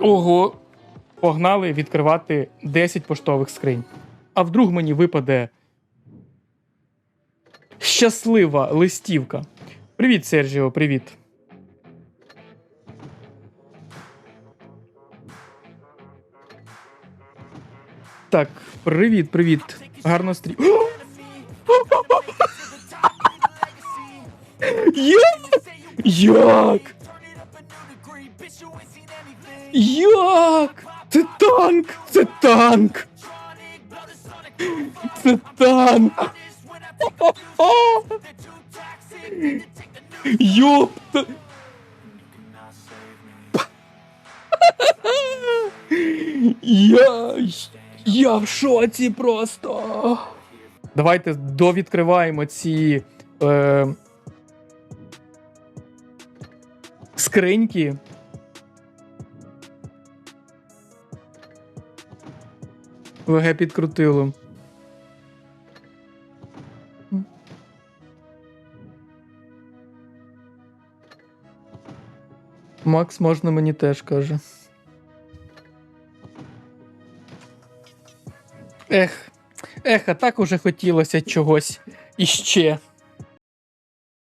Ого. Погнали відкривати 10 поштових скринь. А вдруг мені випаде щаслива листівка. Привіт, Сержіо, привіт. Так, привіт, привіт. Гарно стрі. Як? Як? Як? Це танк! Це танк! Це танк! Йопта! Я. Я в шоці просто. Давайте довідкриваємо ці. Е, скриньки. ВГ підкрутило. Макс можна мені теж каже. Ех, ех, а так уже хотілося чогось іще.